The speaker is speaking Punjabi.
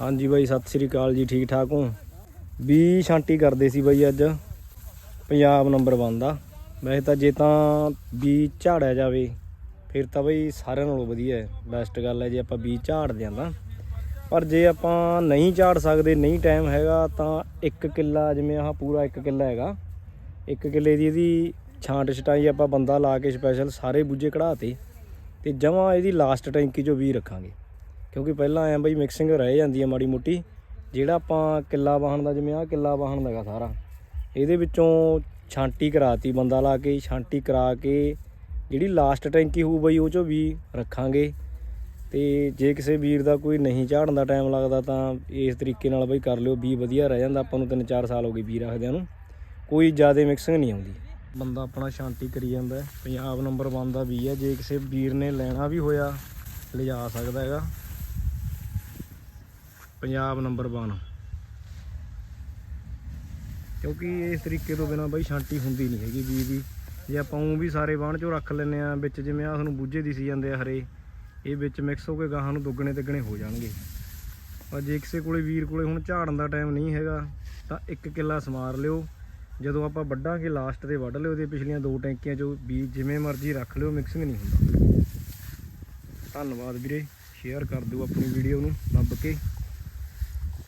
ਹਾਂਜੀ ਬਾਈ, ਸਤਿ ਸ੍ਰੀ ਅਕਾਲ ਜੀ, ਠੀਕ ਠਾਕ ਹੋ? ਵੀ ਛਾਂਟੀ ਕਰਦੇ ਸੀ ਬਾਈ ਅੱਜ, ਪੰਜਾਬ ਨੰਬਰ 1 ਦਾ। ਵੈਸੇ ਤਾਂ ਜੇ ਤਾਂ ਵੀ ਝਾੜਿਆ ਜਾਵੇ, ਫਿਰ ਤਾਂ ਬਈ ਸਾਰਿਆਂ ਨਾਲੋਂ ਵਧੀਆ ਹੈ। ਬੈਸਟ ਗੱਲ ਹੈ ਜੇ ਆਪਾਂ ਵੀ ਝਾੜਦੇ ਆਂ ਤਾਂ। ਪਰ ਜੇ ਆਪਾਂ ਨਹੀਂ ਝਾੜ ਸਕਦੇ, ਨਹੀਂ ਟਾਈਮ ਹੈਗਾ, ਤਾਂ ਇੱਕ ਕਿੱਲਾ ਜਿਵੇਂ ਆਹ ਪੂਰਾ ਇੱਕ ਕਿੱਲਾ ਹੈਗਾ। ਇੱਕ ਕਿੱਲੇ ਦੀ ਇਹਦੀ ਛਾਂਟ ਛਟਾਈ ਆਪਾਂ ਬੰਦਾ ਲਾ ਕੇ ਸਪੈਸ਼ਲ ਸਾਰੇ ਬੂਝੇ ਕਢਾਤੇ ਤੇ ਜਮਾਂ ਇਹਦੀ ਲਾਸਟ ਟੈਂਕੀ ਚੋਂ ਵੀ ਰੱਖਾਂਗੇ। ਕਿਉਂਕਿ ਪਹਿਲਾਂ ਐਂ ਬਈ ਮਿਕਸਿੰਗ ਰਹਿ ਜਾਂਦੀ ਹੈ ਮਾੜੀ ਮੋਟੀ। ਜਿਹੜਾ ਆਪਾਂ ਕਿੱਲਾ ਵਾਹਣ ਦਾ, ਜਿਵੇਂ ਆਹ ਕਿੱਲਾ ਵਾਹਣ ਦਾਗਾ ਸਾਰਾ, ਇਹਦੇ ਵਿੱਚੋਂ ਛਾਂਟੀ ਕਰਾਤੀ ਬੰਦਾ ਲਾ ਕੇ, ਛਾਂਟੀ ਕਰਾ ਕੇ, ਜਿਹੜੀ ਲਾਸਟ ਟੈਂਕੀ ਹੋਊ ਬਈ ਉਹ ਚੋਂ ਵੀ ਰੱਖਾਂਗੇ। ਤੇ ਜੇ ਕਿਸੇ ਵੀਰ ਦਾ ਕੋਈ ਨਹੀਂ ਝਾੜਨ ਦਾ ਟਾਈਮ ਲੱਗਦਾ ਤਾਂ ਇਸ ਤਰੀਕੇ ਨਾਲ ਬਈ ਕਰ ਲਿਓ, ਵੀ ਵਧੀਆ ਰਹਿ ਜਾਂਦਾ। ਆਪਾਂ ਨੂੰ 3-4 ਸਾਲ ਹੋ ਗਏ ਵੀ ਰੱਖਦਿਆਂ ਨੂੰ, ਕੋਈ ਜ਼ਿਆਦਾ ਮਿਕਸਿੰਗ ਨਹੀਂ ਆਉਂਦੀ। ਬੰਦਾ ਆਪਣਾ ਸ਼ਾਂਤੀ ਕਰੀ ਜਾਂਦਾ ਪੰਜਾਬ ਨੰਬਰ 1 ਦਾ ਵੀ ਹੈ। ਜੇ ਕਿਸੇ ਵੀਰ ਨੇ ਲੈਣਾ ਵੀ ਹੋਇਆ, ਲਿਜਾ ਸਕਦਾ ਹੈਗਾ। ਪੰਜਾਬ ਨੰਬਰ 1 ਕਿਉਂਕਿ ਇਸ ਤਰੀਕੇ ਤੋਂ ਬਿਨਾ ਬਈ ਸ਼ਾਂਤੀ ਹੁੰਦੀ ਨਹੀਂ ਹੈਗੀ ਬੀਜ ਦੀ। ਜੇ ਆਪਾਂ ਉਹ ਵੀ ਸਾਰੇ ਬਾਣ ਚੋਂ ਰੱਖ ਲੈਨੇ ਆ ਵਿੱਚ ਜਿਵੇਂ ਆ ਤੁਹਾਨੂੰ ਬੂਝੇ ਦਿਸੀ ਜਾਂਦੇ ਆ ਹਰੇ, ਇਹ ਵਿੱਚ ਮਿਕਸ ਹੋ ਕੇ ਗਾਹਾਂ ਨੂੰ ਦੁੱਗਣੇ ਤਿੱਗਣੇ ਹੋ ਜਾਣਗੇ। ਪਰ ਜੇ ਕਿਸੇ ਕੋਲੇ ਵੀਰ ਕੋਲੇ ਹੁਣ ਝਾੜਨ ਦਾ ਟਾਈਮ ਨਹੀਂ ਹੈਗਾ, ਤਾਂ ਇੱਕ ਕਿੱਲਾ ਸਮਾਰ ਲਿਓ। ਜਦੋਂ ਆਪਾਂ ਵੱਢਾਂਗੇ ਲਾਸਟ ਤੇ ਵੱਢ ਲਿਓ ਤੇ ਪਿਛਲੀਆਂ ਦੋ ਟੈਂਕੀਆਂ ਚੋਂ ਬੀਜ ਜਿਵੇਂ ਮਰਜ਼ੀ ਰੱਖ ਲਿਓ ਮਿਕਸਿੰਗ ਨਹੀਂ ਹੁੰਦਾ। ਧੰਨਵਾਦ ਵੀਰੇ ਸ਼ੇਅਰ ਕਰ ਦਿਓ ਆਪਣੀ ਵੀਡੀਓ ਨੂੰ ਲੱਭ ਕੇ।